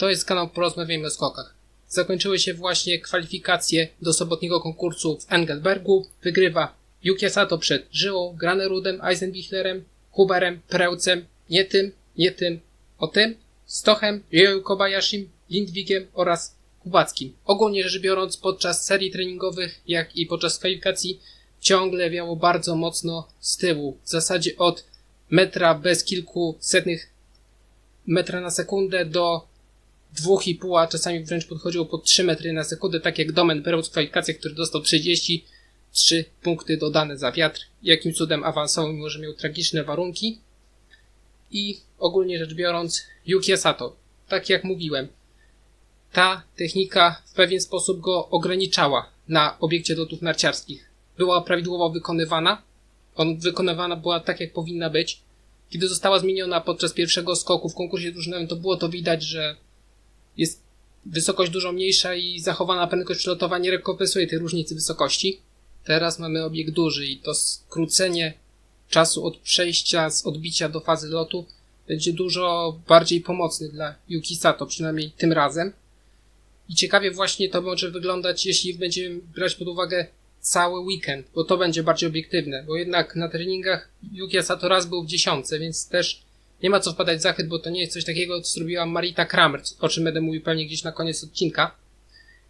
To jest kanał Porozmawiajmy o skokach. Zakończyły się właśnie kwalifikacje do sobotniego konkursu w Engelbergu. Wygrywa Yuki Sato przed Żyłą, Granerudem, Eisenbichlerem, Huberem, Prełcem, nie tym, nie tym, o tym, Stochem, Ryoyu Kobayashim, Lindwigiem oraz Kubackim. Ogólnie rzecz biorąc, podczas serii treningowych, jak i podczas kwalifikacji, ciągle wiało bardzo mocno z tyłu. W zasadzie od metra bez kilku setnych metra na sekundę do 2,5, a czasami wręcz podchodziło po 3 metry na sekundę, tak jak Domen Perot w kwalifikacjach, który dostał 33 punkty dodane za wiatr. Jakim cudem awansował, mimo że miał tragiczne warunki. I ogólnie rzecz biorąc, Yuki Sato, tak jak mówiłem, ta technika w pewien sposób go ograniczała na obiekcie lotów narciarskich. Była prawidłowo wykonywana, on wykonywana była tak, jak powinna być. Kiedy została zmieniona podczas pierwszego skoku w konkursie drużynowym, to było to widać, że jest wysokość dużo mniejsza i zachowana prędkość przelotowa nie rekompensuje tej różnicy wysokości. Teraz mamy obiekt duży i to skrócenie czasu od przejścia z odbicia do fazy lotu będzie dużo bardziej pomocny dla Yuki Sato, przynajmniej tym razem. I ciekawie właśnie to może wyglądać, jeśli będziemy brać pod uwagę cały weekend, bo to będzie bardziej obiektywne, bo jednak na treningach Yuki Sato raz był w dziesiątce, więc też nie ma co wpadać w zachwyt, bo to nie jest coś takiego, co zrobiła Marita Kramer, o czym będę mówił pewnie gdzieś na koniec odcinka.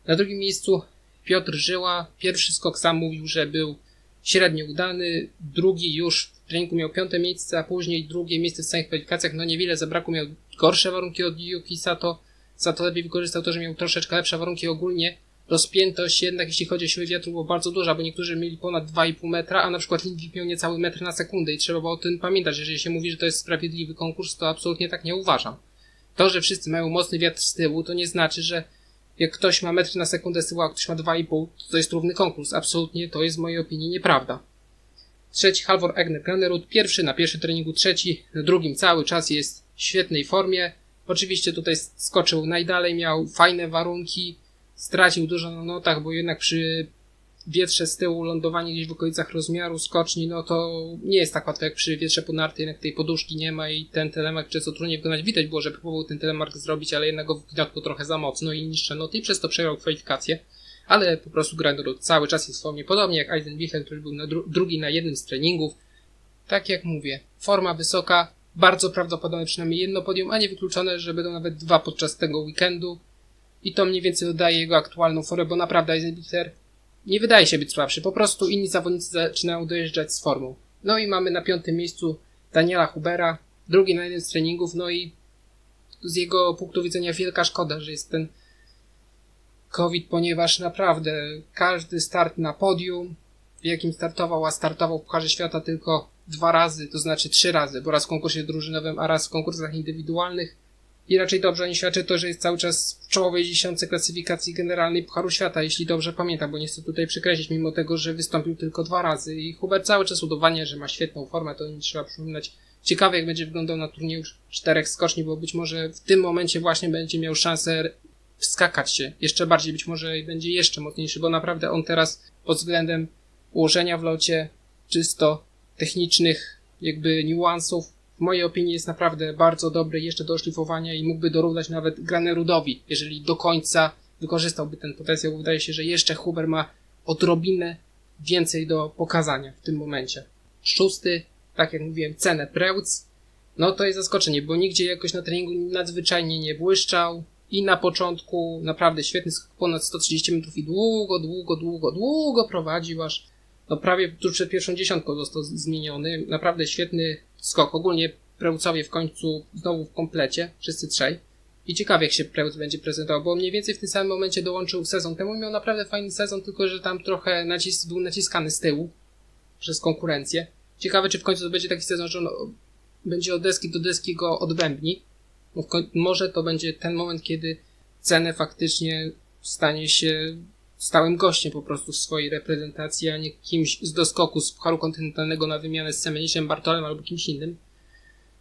Na drugim miejscu Piotr Żyła. Pierwszy skok sam mówił, że był średnio udany, drugi już w treningu miał piąte miejsce, a później drugie miejsce w samych kwalifikacjach. No niewiele zabrakło, miał gorsze warunki od Yuki Sato. Sato lepiej wykorzystał to, że miał troszeczkę lepsze warunki ogólnie. Rozpiętość jednak, jeśli chodzi o siłę wiatru, była bardzo duża, bo niektórzy mieli ponad 2,5 metra, a na przykład Lindwik miał niecały metr na sekundę i trzeba było o tym pamiętać. Jeżeli się mówi, że to jest sprawiedliwy konkurs, to absolutnie tak nie uważam. To, że wszyscy mają mocny wiatr z tyłu, to nie znaczy, że jak ktoś ma metr na sekundę z tyłu, a ktoś ma 2,5, to jest równy konkurs. Absolutnie to jest w mojej opinii nieprawda. Trzeci Halvor Egner Granerud, pierwszy na pierwszym treningu, trzeci na drugim cały czas jest w świetnej formie. Oczywiście tutaj skoczył najdalej, miał fajne warunki, stracił dużo na notach, bo jednak przy wietrze z tyłu, lądowanie gdzieś w okolicach rozmiaru skoczni, no to nie jest tak łatwe jak przy wietrze ponarty, jednak tej poduszki nie ma i ten telemark często trudniej wykonać. Widać było, że próbował ten telemark zrobić, ale jednak go wgniotło trochę za mocno i niższe noty i przez to przegrał kwalifikację. Ale po prostu Granderud cały czas jest w formie, podobnie jak Eisenbichler, który był na dru drugi na jednym z treningów. Tak jak mówię, forma wysoka, bardzo prawdopodobne przynajmniej jedno podium, a nie wykluczone, że będą nawet dwa podczas tego weekendu. I to mniej więcej dodaje jego aktualną formę, bo naprawdę Eisenbichler nie wydaje się być słabszy. Po prostu inni zawodnicy zaczynają dojeżdżać z formą. No i mamy na piątym miejscu Daniela Hubera, drugi na jeden z treningów, no i z jego punktu widzenia wielka szkoda, że jest ten COVID, ponieważ naprawdę każdy start na podium, w jakim startował, a startował w Pucharze Świata tylko dwa razy, to znaczy trzy razy, bo raz w konkursie drużynowym, a raz w konkursach indywidualnych, i raczej dobrze nie świadczy to, że jest cały czas w czołowej dziesiątce klasyfikacji generalnej Pucharu Świata, jeśli dobrze pamiętam, bo nie chcę tutaj przekreślić, mimo tego, że wystąpił tylko dwa razy i Hubert cały czas udowadnia, że ma świetną formę, to nie trzeba przypominać. Ciekawe, jak będzie wyglądał na turnieju czterech skoczni, bo być może w tym momencie właśnie będzie miał szansę wskakać się jeszcze bardziej, być może będzie jeszcze mocniejszy, bo naprawdę on teraz pod względem ułożenia w locie, czysto technicznych jakby niuansów, w mojej opinii jest naprawdę bardzo dobry jeszcze do oszlifowania i mógłby dorównać nawet Granerudowi, jeżeli do końca wykorzystałby ten potencjał. Wydaje się, że jeszcze Huber ma odrobinę więcej do pokazania w tym momencie. Szósty, tak jak mówiłem, cenę Prełc. No to jest zaskoczenie, bo nigdzie jakoś na treningu nadzwyczajnie nie błyszczał i na początku naprawdę świetny skok ponad 130 metrów i długo, długo, długo, długo prowadził aż no prawie tuż przed pierwszą dziesiątką został zmieniony. Naprawdę świetny skok. Ogólnie Prełcowie w końcu znowu w komplecie, wszyscy trzej. I ciekawie jak się Prełc będzie prezentował, bo mniej więcej w tym samym momencie dołączył sezon temu. Miał naprawdę fajny sezon, tylko że tam trochę nacis był naciskany z tyłu przez konkurencję. Ciekawe, czy w końcu to będzie taki sezon, że on będzie od deski do deski go odbębni. Może to będzie ten moment, kiedy cenę faktycznie stanie się stałym gościem po prostu w swojej reprezentacji, a nie kimś z doskoku z Pucharu Kontynentalnego na wymianę z Semeniszem, Bartolem albo kimś innym.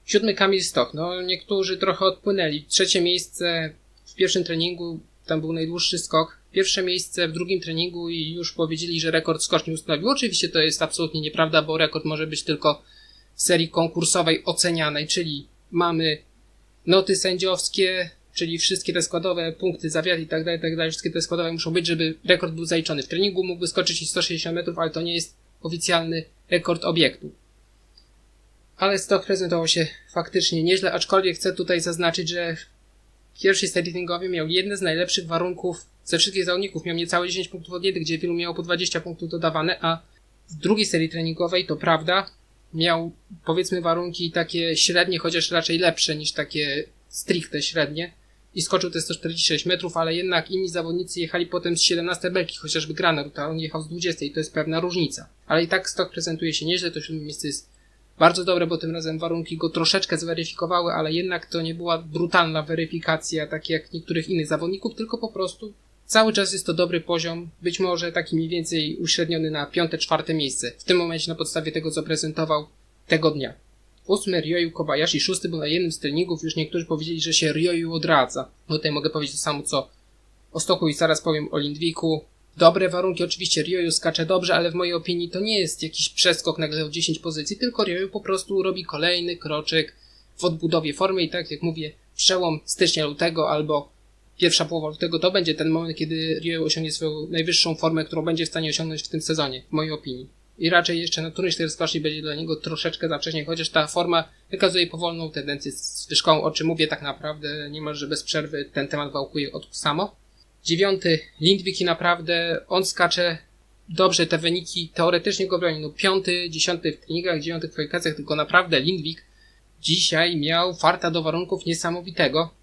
Siódmy Kamil Stoch. No, niektórzy trochę odpłynęli. Trzecie miejsce w pierwszym treningu, tam był najdłuższy skok. Pierwsze miejsce w drugim treningu i już powiedzieli, że rekord skoczni ustanowił. Oczywiście to jest absolutnie nieprawda, bo rekord może być tylko w serii konkursowej ocenianej, czyli mamy noty sędziowskie, czyli wszystkie te składowe punkty, zawiad i tak dalej, tak dalej, wszystkie te składowe muszą być, żeby rekord był zaliczony. W treningu mógłby skoczyć i 160 metrów, ale to nie jest oficjalny rekord obiektu. Ale stok prezentował się faktycznie nieźle, aczkolwiek chcę tutaj zaznaczyć, że pierwszy serii treningowy miał jedne z najlepszych warunków ze wszystkich zawodników. Miał niecałe 10 punktów od gdzie wielu miało po 20 punktów dodawane, a w drugiej serii treningowej, to prawda, miał powiedzmy warunki takie średnie, chociaż raczej lepsze niż takie stricte średnie i skoczył te 146 metrów, ale jednak inni zawodnicy jechali potem z 17 belki, chociażby Graner, on jechał z 20 i to jest pewna różnica. Ale i tak stok prezentuje się nieźle, to siódme miejsce jest bardzo dobre, bo tym razem warunki go troszeczkę zweryfikowały, ale jednak to nie była brutalna weryfikacja, tak jak niektórych innych zawodników, tylko po prostu cały czas jest to dobry poziom, być może taki mniej więcej uśredniony na piąte, czwarte miejsce. W tym momencie na podstawie tego, co prezentował tego dnia. Ósmy Ryoyu Kobayashi, szósty był na jednym z treningów, już niektórzy powiedzieli, że się Ryoyu odradza. No tutaj mogę powiedzieć to samo, co o Stoku i zaraz powiem o Lindwiku. Dobre warunki, oczywiście Ryoyu skacze dobrze, ale w mojej opinii to nie jest jakiś przeskok nagle o 10 pozycji, tylko Ryoyu po prostu robi kolejny kroczek w odbudowie formy i tak jak mówię, przełom stycznia-lutego albo pierwsza połowa lutego to będzie ten moment, kiedy Ryoyu osiągnie swoją najwyższą formę, którą będzie w stanie osiągnąć w tym sezonie, w mojej opinii. I raczej jeszcze na turniej 4 skoczni będzie dla niego troszeczkę za wcześnie, chociaż ta forma wykazuje powolną tendencję z wyżką, o czym mówię tak naprawdę niemalże bez przerwy, ten temat wałkuje od samo. Dziewiąty, Lindwiki naprawdę, on skacze dobrze, te wyniki teoretycznie go broni. No piąty, dziesiąty w treningach, dziewiąty w kwalifikacjach, tylko naprawdę Lindwik dzisiaj miał farta do warunków niesamowitego,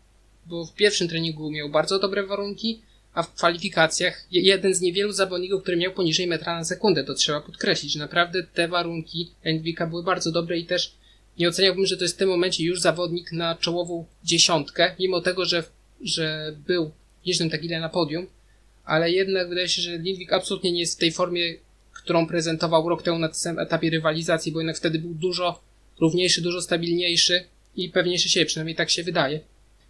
bo w pierwszym treningu miał bardzo dobre warunki, a w kwalifikacjach jeden z niewielu zawodników, który miał poniżej metra na sekundę, to trzeba podkreślić, naprawdę te warunki Lindwika były bardzo dobre i też nie oceniałbym, że to jest w tym momencie już zawodnik na czołową dziesiątkę, mimo tego, że, że był jeźdźcem tak ile na podium, ale jednak wydaje się, że Lindwik absolutnie nie jest w tej formie, którą prezentował rok temu na tym etapie rywalizacji, bo jednak wtedy był dużo równiejszy, dużo stabilniejszy i pewniejszy siebie, przynajmniej tak się wydaje.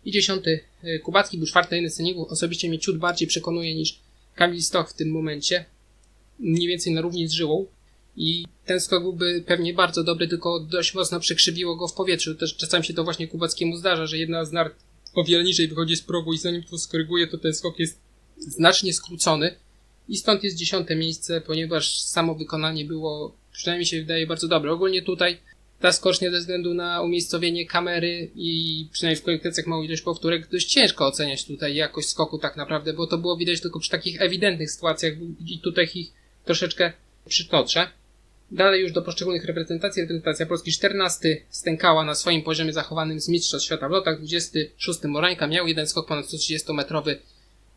I dziesiąty, y, Kubacki był czwarty na sceniku, osobiście mnie ciut bardziej przekonuje niż Kamil Stoch w tym momencie, mniej więcej na równi z żyłą. I ten skok byłby pewnie bardzo dobry, tylko dość mocno przekrzywiło go w powietrzu. Też czasami się to właśnie Kubackiemu zdarza, że jedna z nart o wiele niżej wychodzi z progu i zanim to skoryguje, to ten skok jest znacznie skrócony. I stąd jest dziesiąte miejsce, ponieważ samo wykonanie było, przynajmniej się wydaje, bardzo dobre. Ogólnie tutaj ta skocznia ze względu na umiejscowienie kamery i przynajmniej w kwalifikacjach małą ilość powtórek dość ciężko oceniać tutaj jakość skoku tak naprawdę, bo to było widać tylko przy takich ewidentnych sytuacjach i tutaj ich troszeczkę przytoczę. Dalej już do poszczególnych reprezentacji. Reprezentacja Polski 14 stękała na swoim poziomie zachowanym z Mistrzostw Świata w lotach. 26 Morańka miał jeden skok ponad 130-metrowy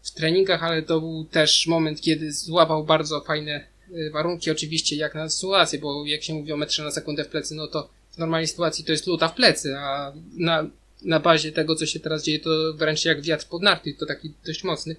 w treningach, ale to był też moment, kiedy złapał bardzo fajne warunki, oczywiście jak na sytuację, bo jak się mówi o metrze na sekundę w plecy, no to w normalnej sytuacji to jest luta w plecy, a na, na bazie tego, co się teraz dzieje, to wręcz jak wiatr pod narty, to taki dość mocny.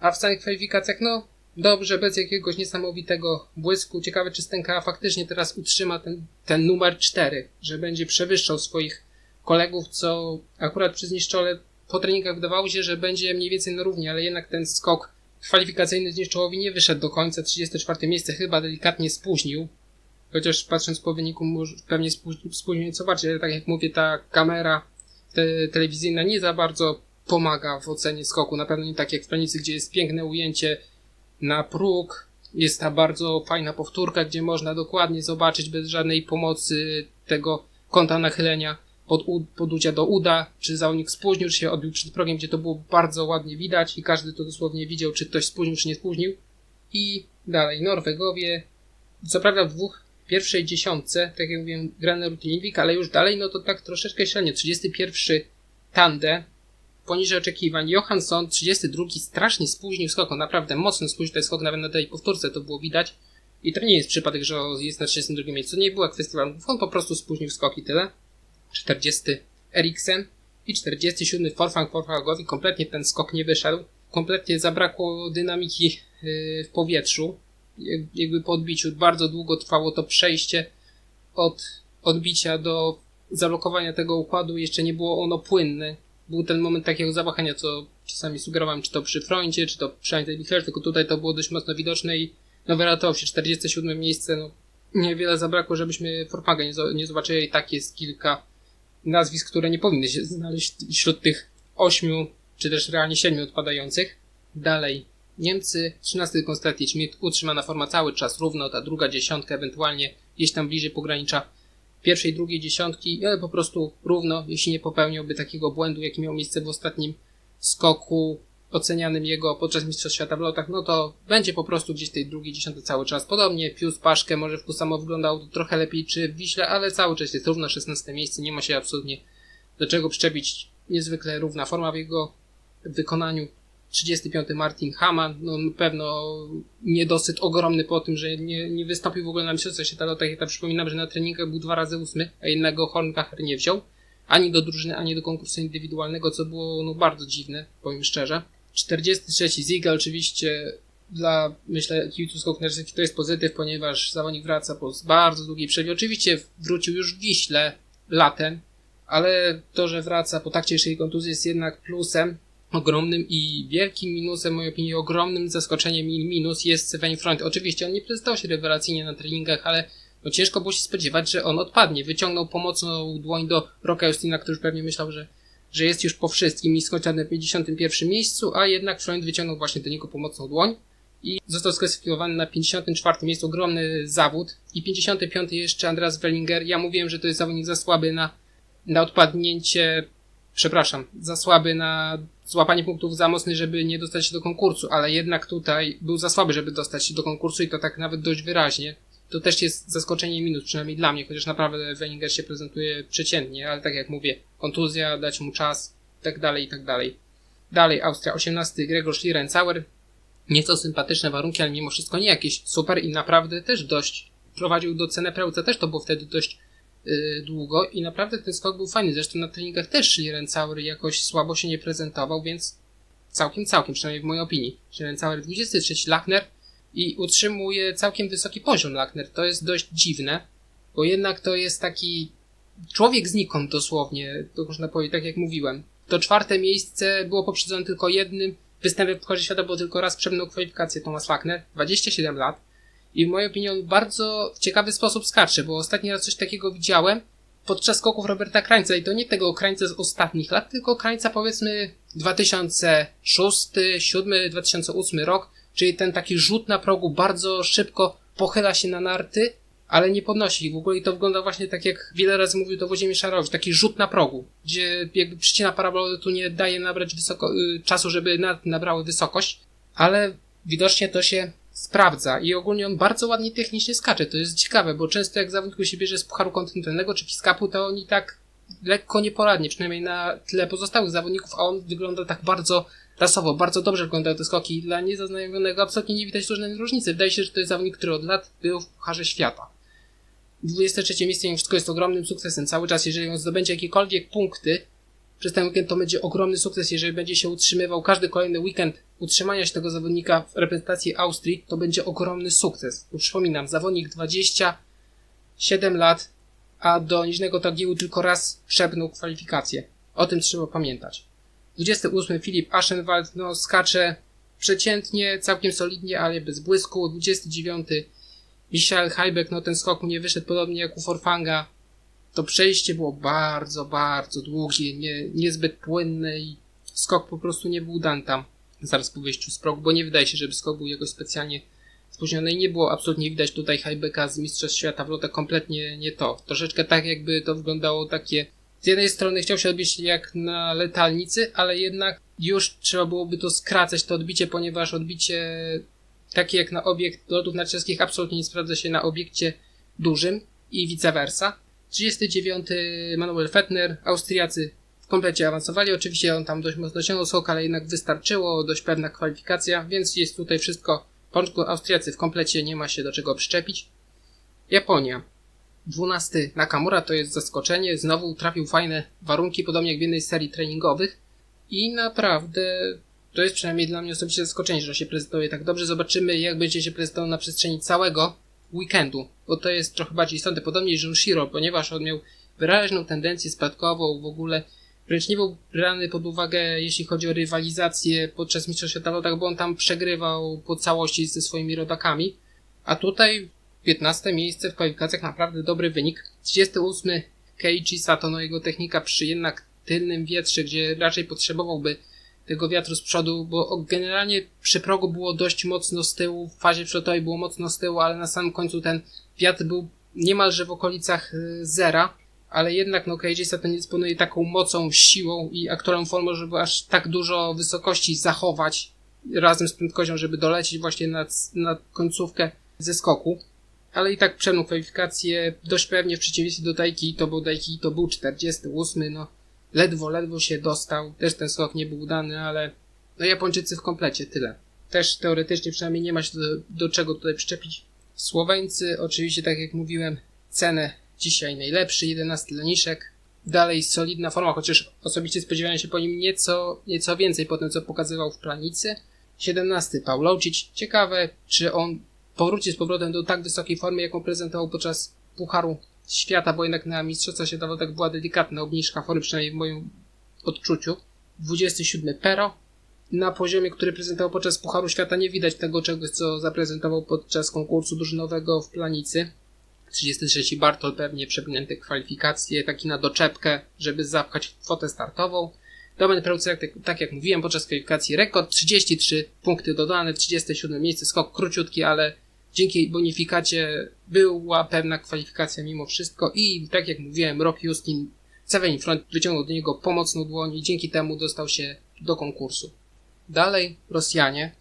A w samych kwalifikacjach, no, dobrze, bez jakiegoś niesamowitego błysku. Ciekawe, czy Stenka faktycznie teraz utrzyma ten, ten numer 4, że będzie przewyższał swoich kolegów, co akurat przy Zniszczole po treningach wydawało się, że będzie mniej więcej na równi, ale jednak ten skok kwalifikacyjny Zniszczołowi nie wyszedł do końca. 34 miejsce chyba delikatnie spóźnił. Chociaż patrząc po wyniku pewnie spóźnił nieco bardziej, ale tak jak mówię, ta kamera te, telewizyjna nie za bardzo pomaga w ocenie skoku. Na pewno nie tak jak w planicy, gdzie jest piękne ujęcie na próg. Jest ta bardzo fajna powtórka, gdzie można dokładnie zobaczyć bez żadnej pomocy tego kąta nachylenia od, poducia do uda, czy zawodnik spóźnił, czy się odbił przed progiem, gdzie to było bardzo ładnie widać i każdy to dosłownie widział, czy ktoś spóźnił, czy nie spóźnił. I dalej, Norwegowie, co prawda w dwóch pierwszej dziesiątce, tak jak mówiłem, grane Rutinivik, ale już dalej, no to tak troszeczkę średnio. 31 Tande, poniżej oczekiwań. Johansson 32 strasznie spóźnił skok, naprawdę mocno spóźnił ten skok, nawet na tej powtórce to było widać. I to nie jest przypadek, że jest na 32 miejscu, nie była kwestia warunków, on po prostu spóźnił skok i tyle. 40 Eriksen i 47 Forfang Forfangowi kompletnie ten skok nie wyszedł. Kompletnie zabrakło dynamiki yy, w powietrzu. Jakby po odbiciu bardzo długo trwało to przejście od odbicia do zablokowania tego układu. Jeszcze nie było ono płynne był ten moment takiego zawahania, co czasami sugerowałem, czy to przy froncie, czy to przy Antibichler, tylko tutaj to było dość mocno widoczne i no wyratował się 47 miejsce, no niewiele zabrakło, żebyśmy Forpaga nie, nie zobaczyli i tak jest kilka nazwisk, które nie powinny się znaleźć wśród tych ośmiu, czy też realnie siedmiu odpadających. Dalej Niemcy, 13 Konstantin Schmidt, utrzymana forma cały czas równo, ta druga dziesiątka ewentualnie gdzieś tam bliżej pogranicza pierwszej, drugiej dziesiątki, ale po prostu równo, jeśli nie popełniłby takiego błędu, jaki miał miejsce w ostatnim skoku ocenianym jego podczas Mistrzostw Świata w lotach, no to będzie po prostu gdzieś tej drugiej dziesiątej cały czas. Podobnie Pius Paszkę może w Kusamo wyglądał trochę lepiej czy w Wiśle, ale cały czas jest równo 16 miejsce, nie ma się absolutnie do czego przyczepić. Niezwykle równa forma w jego wykonaniu. 35 Martin Haman, no na pewno niedosyt ogromny po tym, że nie, nie wystąpił w ogóle na Mistrzostwach Świata lotach. Ja tak przypominam, że na treningach był dwa razy ósmy, a jednego Hornbacher nie wziął. Ani do drużyny, ani do konkursu indywidualnego, co było no, bardzo dziwne, powiem szczerze. 43 Ziga oczywiście dla, myślę, kibiców skok to jest pozytyw, ponieważ zawodnik wraca po bardzo długiej przerwie. Oczywiście wrócił już w Wiśle latem, ale to, że wraca po tak ciężkiej kontuzji jest jednak plusem ogromnym i wielkim minusem, mojej opinii, ogromnym zaskoczeniem i minus jest Sven Front. Oczywiście on nie prezentował się rewelacyjnie na treningach, ale no ciężko było się spodziewać, że on odpadnie. Wyciągnął pomocną dłoń do Rocka Justina, który już pewnie myślał, że że jest już po wszystkim i skończył na 51 miejscu, a jednak Freund wyciągnął właśnie do niego pomocną dłoń i został sklasyfikowany na 54 miejscu. Ogromny zawód. I 55 jeszcze Andreas Wellinger. Ja mówiłem, że to jest zawodnik za słaby na, na odpadnięcie, przepraszam, za słaby na złapanie punktów za mocny, żeby nie dostać się do konkursu, ale jednak tutaj był za słaby, żeby dostać się do konkursu i to tak nawet dość wyraźnie to też jest zaskoczenie minus, przynajmniej dla mnie, chociaż naprawdę Weninger się prezentuje przeciętnie, ale tak jak mówię, kontuzja, dać mu czas, tak dalej, i tak dalej. Dalej, Austria 18, Gregor Schlierencauer, nieco sympatyczne warunki, ale mimo wszystko nie jakieś super i naprawdę też dość prowadził do cenę Preuce, też to było wtedy dość yy, długo i naprawdę ten skok był fajny, zresztą na treningach też Schlierencauer jakoś słabo się nie prezentował, więc całkiem, całkiem, przynajmniej w mojej opinii. Schlierencauer 23, Lachner i utrzymuje całkiem wysoki poziom Lackner. To jest dość dziwne, bo jednak to jest taki człowiek znikąd dosłownie, to można powiedzieć, tak jak mówiłem. To czwarte miejsce było poprzedzone tylko jednym występem w Pucharze Świata, było tylko raz przemnął kwalifikację Thomas Lackner, 27 lat. I w mojej opinii on bardzo w ciekawy sposób skacze, bo ostatni raz coś takiego widziałem podczas skoków Roberta Krańca i to nie tego Krańca z ostatnich lat, tylko Krańca powiedzmy 2006, 2007, 2008 rok, czyli ten taki rzut na progu bardzo szybko pochyla się na narty, ale nie podnosi ich w ogóle i to wygląda właśnie tak jak wiele razy mówił to Włodzimierz Szarowicz, taki rzut na progu, gdzie jakby przycina parabole tu nie daje nabrać wysoko, y, czasu, żeby narty nabrały wysokość, ale widocznie to się sprawdza i ogólnie on bardzo ładnie technicznie skacze, to jest ciekawe, bo często jak zawodniku się bierze z Pucharu Kontynentalnego czy Piskapu, to oni tak lekko nieporadnie, przynajmniej na tle pozostałych zawodników, a on wygląda tak bardzo rasowo bardzo dobrze wyglądają te skoki. Dla niezaznajomionego absolutnie nie widać żadnej różnicy. Wydaje się, że to jest zawodnik, który od lat był w Pucharze Świata. 23 miejsce mimo wszystko jest ogromnym sukcesem. Cały czas, jeżeli on zdobędzie jakiekolwiek punkty przez ten weekend, to będzie ogromny sukces. Jeżeli będzie się utrzymywał każdy kolejny weekend utrzymania się tego zawodnika w reprezentacji Austrii, to będzie ogromny sukces. Przypominam, zawodnik 27 lat, a do niżnego tagiegu tylko raz przepnął kwalifikacje. O tym trzeba pamiętać. 28 Filip Aschenwald, no skacze przeciętnie, całkiem solidnie, ale bez błysku. 29 Michael Heibeck, no ten skok nie wyszedł podobnie jak u Forfanga. To przejście było bardzo, bardzo długie, nie, niezbyt płynne i skok po prostu nie był dan tam zaraz po wyjściu z progu, bo nie wydaje się, żeby skok był jakoś specjalnie spóźniony i nie było absolutnie widać tutaj Heibecka z Mistrzostw Świata w lotach kompletnie nie to. Troszeczkę tak jakby to wyglądało takie z jednej strony chciał się odbić jak na letalnicy, ale jednak już trzeba byłoby to skracać, to odbicie, ponieważ odbicie takie jak na obiekt lotów narciarskich absolutnie nie sprawdza się na obiekcie dużym i vice versa. 39 Manuel Fettner, Austriacy w komplecie awansowali. Oczywiście on tam dość mocno ciągnął skok, ale jednak wystarczyło, dość pewna kwalifikacja, więc jest tutaj wszystko. W Austriacy w komplecie nie ma się do czego przyczepić. Japonia. 12 Nakamura to jest zaskoczenie. Znowu trafił fajne warunki, podobnie jak w jednej serii treningowych. I naprawdę to jest przynajmniej dla mnie osobiście zaskoczenie, że się prezentuje tak dobrze. Zobaczymy, jak będzie się prezentował na przestrzeni całego weekendu, bo to jest trochę bardziej istotne. Podobnie Junshiro, ponieważ on miał wyraźną tendencję spadkową, w ogóle wręcz nie był brany pod uwagę, jeśli chodzi o rywalizację podczas Mistrzostw Świata lotach, bo on tam przegrywał po całości ze swoimi rodakami. A tutaj 15 miejsce w kwalifikacjach, naprawdę dobry wynik. 38 Keiichi Sato, no jego technika przy jednak tylnym wietrze, gdzie raczej potrzebowałby tego wiatru z przodu, bo generalnie przy progu było dość mocno z tyłu, w fazie przelotowej było mocno z tyłu, ale na samym końcu ten wiatr był niemalże w okolicach y, zera, ale jednak no KJ to nie dysponuje taką mocą, siłą i aktualną formą, żeby aż tak dużo wysokości zachować razem z prędkością, żeby dolecieć właśnie na, na końcówkę ze skoku. Ale i tak przemknął kwalifikacje dość pewnie w przeciwieństwie do to był Daiki, to był 48, no ledwo, ledwo się dostał. Też ten skok nie był udany, ale no Japończycy w komplecie, tyle. Też teoretycznie przynajmniej nie ma się do, do czego tutaj przyczepić. Słoweńcy, oczywiście tak jak mówiłem, cenę dzisiaj najlepszy, 11 Leniszek. Dalej solidna forma, chociaż osobiście spodziewałem się po nim nieco, nieco więcej po tym, co pokazywał w planicy. 17 Pawlowczyk. Ciekawe, czy on powróci z powrotem do tak wysokiej formy, jaką prezentował podczas Pucharu Świata, bo jednak na Mistrzostwa Świata tak była delikatna obniżka formy, przynajmniej w moim odczuciu. 27 Pero. Na poziomie, który prezentował podczas Pucharu Świata nie widać tego czegoś, co zaprezentował podczas konkursu drużynowego w Planicy. 33 Bartol pewnie przepnięte kwalifikacje, taki na doczepkę, żeby zapchać kwotę startową. Domen Preucer, tak, tak jak mówiłem, podczas kwalifikacji rekord 33 punkty dodane, 37 miejsce, skok króciutki, ale dzięki bonifikacie była pewna kwalifikacja mimo wszystko i tak jak mówiłem, Rock Justin Seven Front wyciągnął do niego pomocną dłoń i dzięki temu dostał się do konkursu. Dalej Rosjanie.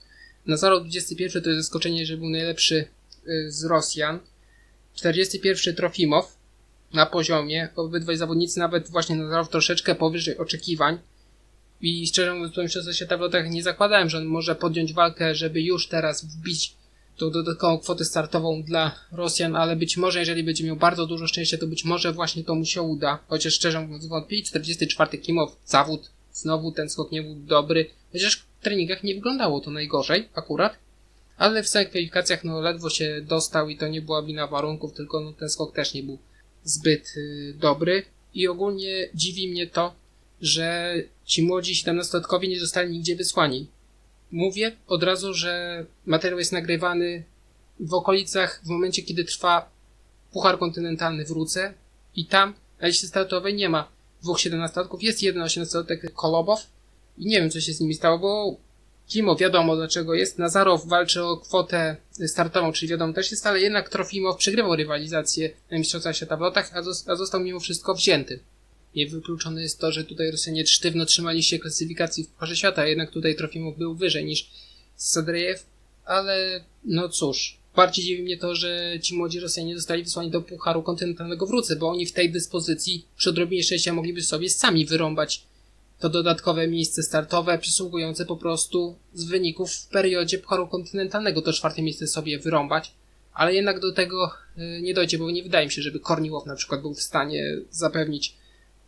Nazarow 21 to jest zaskoczenie, że był najlepszy y, z Rosjan. 41 Trofimow na poziomie. Obydwaj zawodnicy nawet właśnie Nazarow troszeczkę powyżej oczekiwań. I szczerze mówiąc, po mistrzostwie świata w lotach nie zakładałem, że on może podjąć walkę, żeby już teraz wbić tą dodatkową kwotę startową dla Rosjan, ale być może, jeżeli będzie miał bardzo dużo szczęścia, to być może właśnie to mu się uda. Chociaż szczerze mówiąc, wątpię. 44 Kimow, zawód. Znowu ten skok nie był dobry. Chociaż w treningach nie wyglądało to najgorzej, akurat. Ale w samych kwalifikacjach, no, ledwo się dostał i to nie była wina warunków, tylko no, ten skok też nie był zbyt y, dobry. I ogólnie dziwi mnie to, że ci młodzi 17-latkowie nie zostali nigdzie wysłani. Mówię od razu, że materiał jest nagrywany w okolicach, w momencie, kiedy trwa Puchar Kontynentalny w Ruce i tam na liście startowej nie ma dwóch 17-latków, jest jeden 18-latek Kolobow i nie wiem, co się z nimi stało, bo Kimo wiadomo dlaczego jest, Nazarow walczy o kwotę startową, czyli wiadomo też jest, ale jednak Trofimow przegrywał rywalizację na Mistrzostwach Świata w lotach, a, został mimo wszystko wzięty. Niewykluczone jest to, że tutaj Rosjanie sztywno trzymali się klasyfikacji w Pucharze Świata, jednak tutaj Trofimow był wyżej niż Sadrejew, ale no cóż, bardziej dziwi mnie to, że ci młodzi Rosjanie zostali wysłani do Pucharu Kontynentalnego w bo oni w tej dyspozycji przy odrobinie szczęścia mogliby sobie sami wyrąbać to dodatkowe miejsce startowe przysługujące po prostu z wyników w periodzie Pucharu Kontynentalnego to czwarte miejsce sobie wyrąbać, ale jednak do tego y, nie dojdzie, bo nie wydaje mi się, żeby Korniłow na przykład był w stanie zapewnić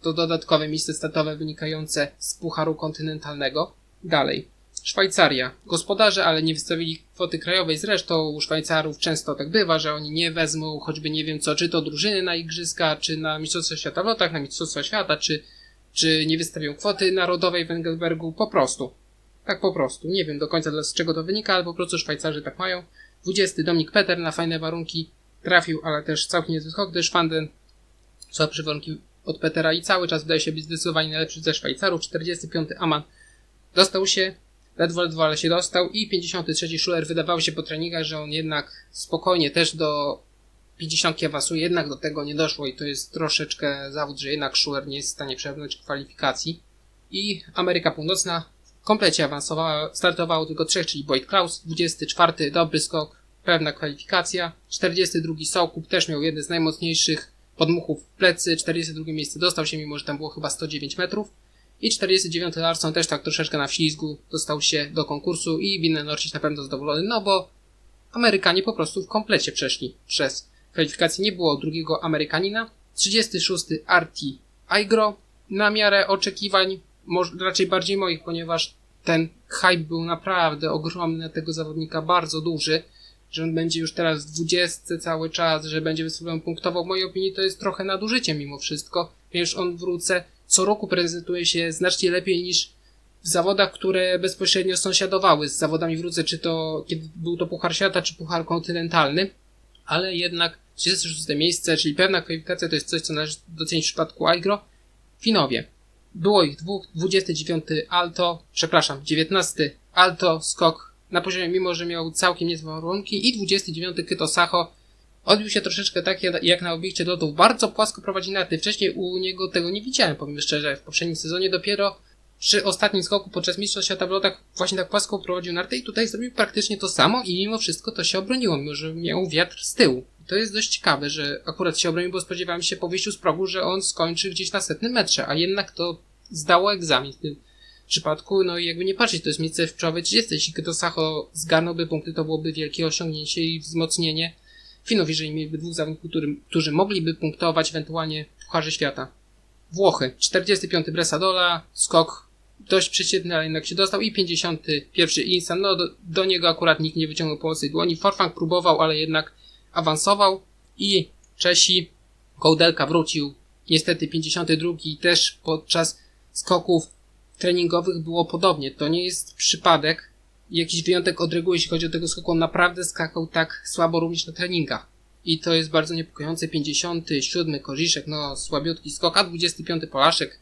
to dodatkowe miejsce startowe wynikające z Pucharu Kontynentalnego. Dalej. Szwajcaria. Gospodarze, ale nie wystawili kwoty krajowej. Zresztą u Szwajcarów często tak bywa, że oni nie wezmą choćby nie wiem co, czy to drużyny na igrzyska, czy na Mistrzostwa Świata w lotach, na Mistrzostwa Świata, czy, czy nie wystawią kwoty narodowej w Engelbergu. Po prostu. Tak po prostu. Nie wiem do końca z czego to wynika, ale po prostu Szwajcarzy tak mają. 20. Dominik Peter na fajne warunki trafił, ale też całkiem niezły gdyż Fanden słabsze warunki od Petera i cały czas wydaje się być zdecydowanie najlepszy ze Szwajcarów. 45. Aman dostał się, ledwo, ledwo, ale się dostał i 53. Schuler wydawało się po treningach, że on jednak spokojnie też do 50 awansuje, jednak do tego nie doszło i to jest troszeczkę zawód, że jednak Schuler nie jest w stanie przebrnąć kwalifikacji. I Ameryka Północna komplecie awansowała, startowało tylko trzech, czyli Boyd Klaus, 24. dobry skok, pewna kwalifikacja, 42. Sokup też miał jeden z najmocniejszych podmuchów w plecy, 42 miejsce dostał się, mimo że tam było chyba 109 metrów. I 49 Larson też tak troszeczkę na wślizgu dostał się do konkursu i Binnen Norcic na pewno zadowolony, no bo Amerykanie po prostu w komplecie przeszli przez kwalifikację. Nie było drugiego Amerykanina. 36 Arti Aigro na miarę oczekiwań, może, raczej bardziej moich, ponieważ ten hype był naprawdę ogromny na tego zawodnika, bardzo duży że on będzie już teraz w dwudziestce cały czas, że będzie wystawiony punktowo. W mojej opinii to jest trochę nadużycie mimo wszystko, ponieważ on wrócę co roku prezentuje się znacznie lepiej niż w zawodach, które bezpośrednio sąsiadowały z zawodami wrócę, czy to kiedy był to Puchar Świata, czy Puchar Kontynentalny, ale jednak 36 miejsce, czyli pewna kwalifikacja to jest coś, co należy docenić w przypadku Agro. Finowie. Było ich dwóch, 29 Alto, przepraszam, 19 Alto, skok na poziomie, mimo że miał całkiem niezłe warunki i 29 Kyto Sacho odbił się troszeczkę tak jak- jak na obiekcie lotów. Bardzo płasko prowadzi narty. Wcześniej u niego tego nie widziałem, powiem szczerze. W poprzednim sezonie dopiero przy ostatnim skoku podczas Mistrzostw Świata w lotach właśnie tak płasko prowadził narty i tutaj zrobił praktycznie to samo i mimo wszystko to się obroniło, mimo że miał wiatr z tyłu. I to jest dość ciekawe, że akurat się obronił, bo spodziewałem się po wyjściu z progu, że on skończy gdzieś na setnym metrze, a jednak to zdało egzamin w tym przypadku, no i jakby nie patrzeć, to jest miejsce w czołowej 30. Jeśli Kyto Sacho zgarnąłby punkty, to byłoby wielkie osiągnięcie i wzmocnienie Finów, jeżeli mieliby dwóch zawodników, którym, którzy mogliby punktować ewentualnie w Pucharze Świata. Włochy. 45. Bresadola, skok dość przeciętny, ale jednak się dostał i 51. Insan, no do, do niego akurat nikt nie wyciągnął pomocy dłoni. Forfang próbował, ale jednak awansował i Czesi, Kołdelka wrócił. Niestety 52. też podczas skoków treningowych było podobnie. To nie jest przypadek, jakiś wyjątek od reguły, jeśli chodzi o tego skoku. On naprawdę skakał tak słabo również na treningach. I to jest bardzo niepokojące. 57. Korziszek, no słabiutki skok, a 25. Polaszek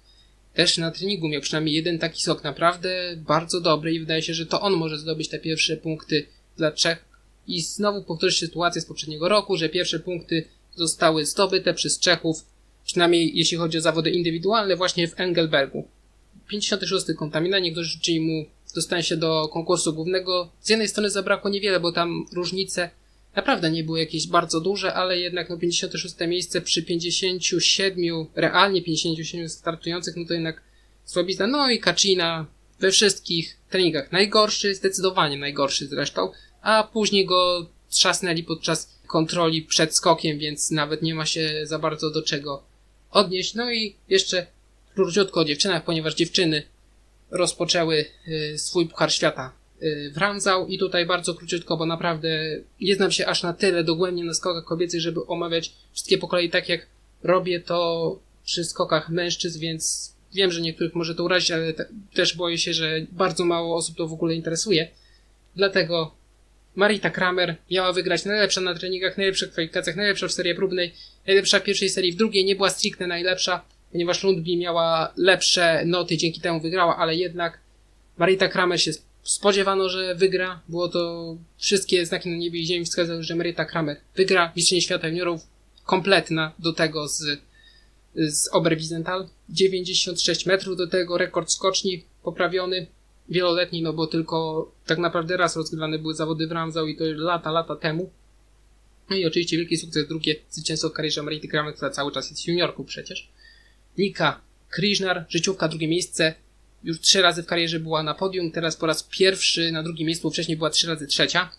też na treningu miał przynajmniej jeden taki skok naprawdę bardzo dobry i wydaje się, że to on może zdobyć te pierwsze punkty dla Czech. I znowu powtórzy się sytuacja z poprzedniego roku, że pierwsze punkty zostały zdobyte przez Czechów, przynajmniej jeśli chodzi o zawody indywidualne, właśnie w Engelbergu. 56. kontamina, niektórzy życzyli mu dostanie się do konkursu głównego. Z jednej strony zabrakło niewiele, bo tam różnice naprawdę nie były jakieś bardzo duże, ale jednak no 56 miejsce przy 57, realnie 57 startujących, no to jednak słabizna. No i Kaczina we wszystkich treningach najgorszy, zdecydowanie najgorszy zresztą, a później go trzasnęli podczas kontroli przed skokiem, więc nawet nie ma się za bardzo do czego odnieść. No i jeszcze króciutko o dziewczynach, ponieważ dziewczyny rozpoczęły y, swój Puchar Świata y, w Ramzał i tutaj bardzo króciutko, bo naprawdę nie znam się aż na tyle dogłębnie na skokach kobiecych, żeby omawiać wszystkie po kolei tak jak robię to przy skokach mężczyzn, więc wiem, że niektórych może to urazić, ale te, też boję się, że bardzo mało osób to w ogóle interesuje. Dlatego Marita Kramer miała wygrać najlepsza na treningach, najlepsza w kwalifikacjach, najlepsza w serii próbnej, najlepsza w pierwszej serii, w drugiej nie była stricte najlepsza, ponieważ Lundby miała lepsze noty, dzięki temu wygrała, ale jednak Marita Kramer się spodziewano, że wygra. Było to wszystkie znaki na niebie i ziemi wskazały, że Marita Kramer wygra mistrzynię świata juniorów kompletna do tego z, z Oberwiesenthal. 96 metrów do tego, rekord skoczni poprawiony, wieloletni, no bo tylko tak naprawdę raz rozgrywane były zawody w Ramzał i to lata, lata temu. No i oczywiście wielki sukces, drugie zwycięstwo w karierze Marity Kramer, która cały czas jest w juniorku przecież. Nika Krishnar, życiówka, drugie miejsce. Już trzy razy w karierze była na podium, teraz po raz pierwszy na drugim miejscu, wcześniej była trzy razy trzecia.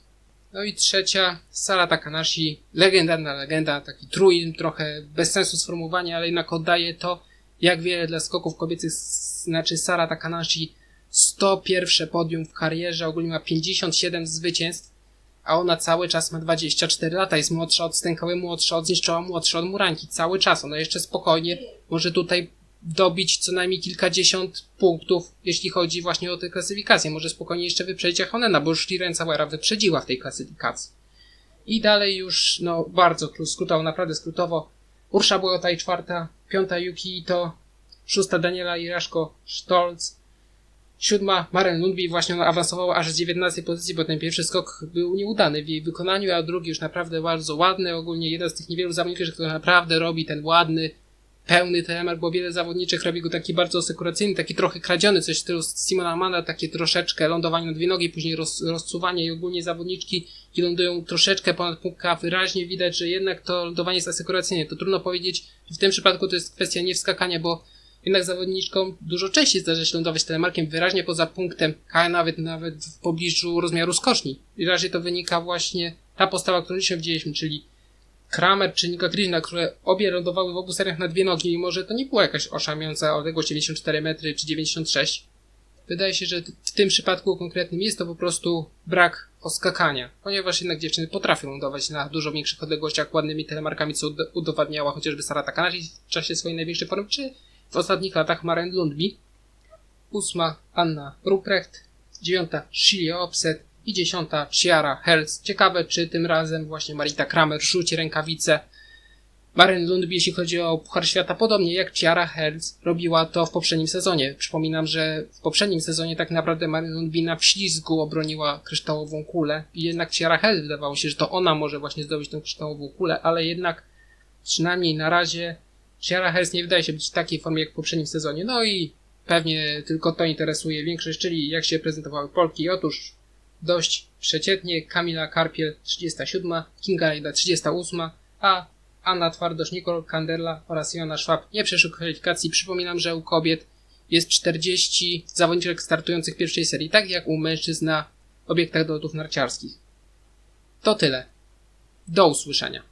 No i trzecia, Sara Takanashi, legendarna legenda, taki truizm, trochę bez sensu sformułowania, ale jednak oddaje to, jak wiele dla skoków kobiecych znaczy Sara Takanashi 101 podium w karierze, ogólnie ma 57 zwycięstw, a ona cały czas ma 24 lata, jest młodsza od Stękały, młodsza od Zniszczoła, młodsza od Muranki, cały czas. Ona jeszcze spokojnie może tutaj dobić co najmniej kilkadziesiąt punktów, jeśli chodzi właśnie o tę klasyfikację. Może spokojnie jeszcze wyprzedzić Honena, bo już Lirencauera wyprzedziła w tej klasyfikacji. I dalej już, no, bardzo skrótowo, naprawdę skrótowo. Ursza była tutaj czwarta, piąta Yuki Ito, szósta Daniela Iraszko Stolz, siódma Maren Lundby właśnie awansowała aż z 19 pozycji, bo ten pierwszy skok był nieudany w jej wykonaniu, a drugi już naprawdę bardzo ładny. Ogólnie jeden z tych niewielu zawodników, który naprawdę robi ten ładny, pełny TMR, bo wiele zawodniczych robi go taki bardzo asekuracyjny, taki trochę kradziony, coś w stylu Simona Mana, takie troszeczkę lądowanie na dwie nogi, później roz, rozsuwanie i ogólnie zawodniczki, lądują troszeczkę ponad punktka, wyraźnie widać, że jednak to lądowanie jest asekuracyjne. To trudno powiedzieć, w tym przypadku to jest kwestia nie wskakania, bo jednak zawodniczkom dużo częściej zdarza się lądować telemarkiem wyraźnie poza punktem, a nawet nawet w pobliżu rozmiaru skoczni. I raczej to wynika właśnie ta postawa, którą dzisiaj widzieliśmy, czyli Kramer czy Nika Krishna, które obie lądowały w obu seriach na dwie nogi, mimo że to nie była jakaś oszałamiająca odległość 94 metry czy 96. Wydaje się, że w tym przypadku konkretnym jest to po prostu brak oskakania, ponieważ jednak dziewczyny potrafią lądować na dużo większych odległościach ładnymi telemarkami, co udowadniała chociażby Sara Takanashi w czasie swojej największej formy, czy w ostatnich latach Maren Lundby. Ósma Anna Ruprecht, dziewiąta Shilia Opset i dziesiąta Chiara Hertz. Ciekawe, czy tym razem właśnie Marita Kramer rzuci rękawice Maren Lundby, jeśli chodzi o Puchar Świata, podobnie jak Ciara Herz robiła to w poprzednim sezonie. Przypominam, że w poprzednim sezonie tak naprawdę Maren Lundby na wślizgu obroniła kryształową kulę i jednak Ciara Herz wydawało się, że to ona może właśnie zdobyć tę kryształową kulę, ale jednak przynajmniej na razie Ciara Herz nie wydaje się być w takiej formie jak w poprzednim sezonie. No i pewnie tylko to interesuje większość, czyli jak się prezentowały Polki. Otóż dość przeciętnie Kamila Karpiel 37, Kinga Leida 38, a Anna Twardosz, Nicole Kanderla oraz Joanna Szwab nie przeszły kwalifikacji. Przypominam, że u kobiet jest 40 zawodniczek startujących w pierwszej serii, tak jak u mężczyzn na obiektach do lotów narciarskich. To tyle. Do usłyszenia.